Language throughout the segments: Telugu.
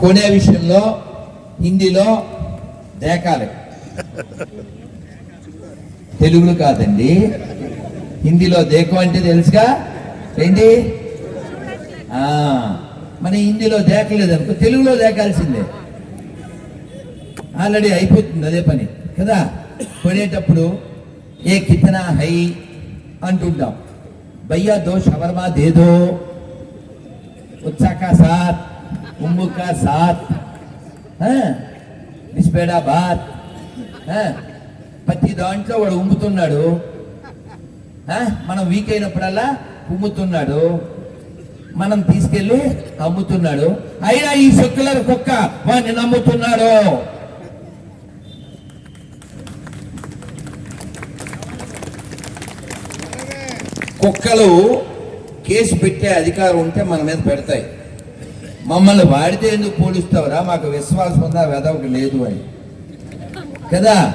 కొనే విషయంలో హిందీలో దేకాలి. తెలుగులో కాదండి. హిందీలో దేకం అంటే తెలుసుగా? ఏంటి? ఆ, మన హిందీలో దేకలేదు అనుకో తెలుగులో దేకాల్సిందే. ఆల్రెడీ అయిపోతుంది అదే పని కదా? కొనేటప్పుడు ఏ కితనా హై అంటుంటాం. భయ్యా దో షవర్మా దేదో వచ్చాక సార్. సాత్ కా సాత్ బిస్బేడా బాత్ ప్రతి దాంట్లో వాడు ఉమ్ముతున్నాడు. ఆ, మనం వీక్ అయినప్పుడల్లా ఉమ్ముతున్నాడు. మనం తీసుకెళ్ళి అమ్ముతున్నాడు. అయినా ఈ సెక్యులర్ కుక్క వాడిని నమ్ముతున్నాడు. కుక్కలు కేసు పెట్టే అధికారం ఉంటే మన మీద పెడతాయి. మమ్మల్ని వాడితే ఎందుకు పోలుస్తావురా? మాకు విశ్వాసం ఉందా? వెదవకు లేదు అని. కదా?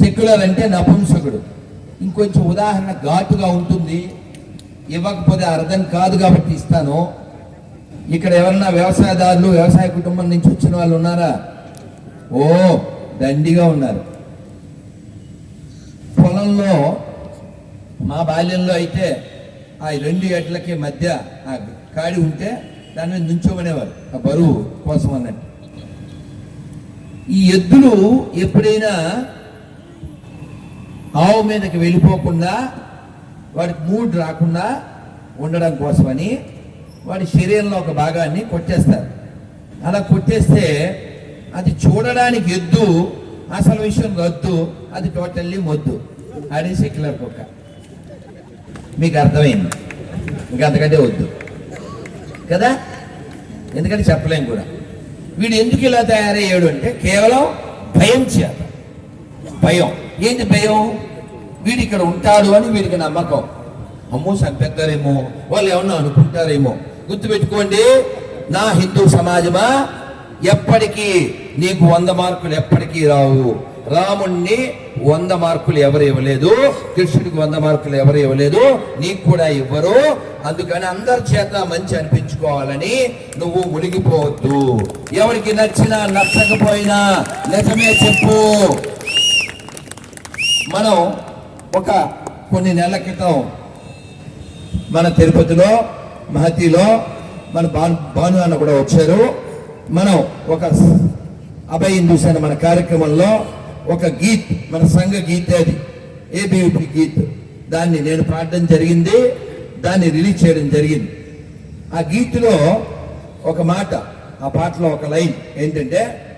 సెక్యులర్ అంటే నపుంసకుడు. ఇంకొంచెం ఉదాహరణ ఘాటుగా ఉంటుంది. ఇవ్వకపోతే అర్థం కాదు కాబట్టి ఇస్తాను. ఇక్కడ ఎవరన్నా వ్యవసాయదారులు వ్యవసాయ కుటుంబం నుంచి వచ్చిన వాళ్ళు ఉన్నారా? ఓ దండిగా ఉన్నారు. పొలంలో మా బాల్యంలో అయితే ఆ రెండు ఎడ్లకి మధ్య ఆ కాడి ఉంటే దాని మీద నుంచోమనేవారు. ఆ బరువు కోసం అన్నట్టు. ఈ ఎద్దులు ఎప్పుడైనా ఆవు మీదకి వెళ్ళిపోకుండా వాడికి మూడ్ రాకుండా ఉండడం కోసమని వాడి శరీరంలో ఒక భాగాన్ని కొట్టేస్తారు. అలా కొట్టేస్తే అది చూడడానికి ఎద్దు అసలు విషయం వద్దు అది టోటల్లీ మొద్దు. అది సెక్యులర్ కుక్క. మీకు అర్థమైంది? ఇంకా అంతకంటే వద్దు. కదా? ఎందుకంటే చెప్పలేం కూడా. వీడు ఎందుకు ఇలా తయారయ్యాడు అంటే కేవలం భయం చేత. భయం. ఏంటి భయం? వీడు ఇక్కడ ఉంటాడు అని వీడికి నమ్మకం. అమ్మో చంపేస్తారేమో. వాళ్ళు ఏమన్నా అనుకుంటారేమో. గుర్తుపెట్టుకోండి నా హిందూ సమాజమా? ఎప్పటికీ నీకు వంద మార్కులు ఎప్పటికీ రావు. రాముణ్ణి వంద మార్కులు ఎవరు ఇవ్వలేదు? కృష్ణుడికి వంద మార్కులు ఎవరు ఇవ్వలేదు? నీకు కూడా ఇవ్వరు. అందుకని అందరి చేత మంచి అనిపించుకోవాలని నువ్వు మునిగిపోవద్దు. ఎవరికి నచ్చినా నచ్చకపోయినా నిజమే చెప్పు. మనం ఒక కొన్ని నెలల క్రితం మన తిరుపతిలో మహతిలో మన భాను భాను అన్న కూడా వచ్చారు. మనం ఒక అభయం చూశాను మన కార్యక్రమంలో. ఒక గీత్ మన సంఘ గీతే అది. ఏబిపి గీత్. దాన్ని నేను పాడడం జరిగింది. దాన్ని రిలీజ్ చేయడం జరిగింది. ఆ గీత్లో ఒక మాట ఆ పాటలో ఒక లైన్ ఏంటంటే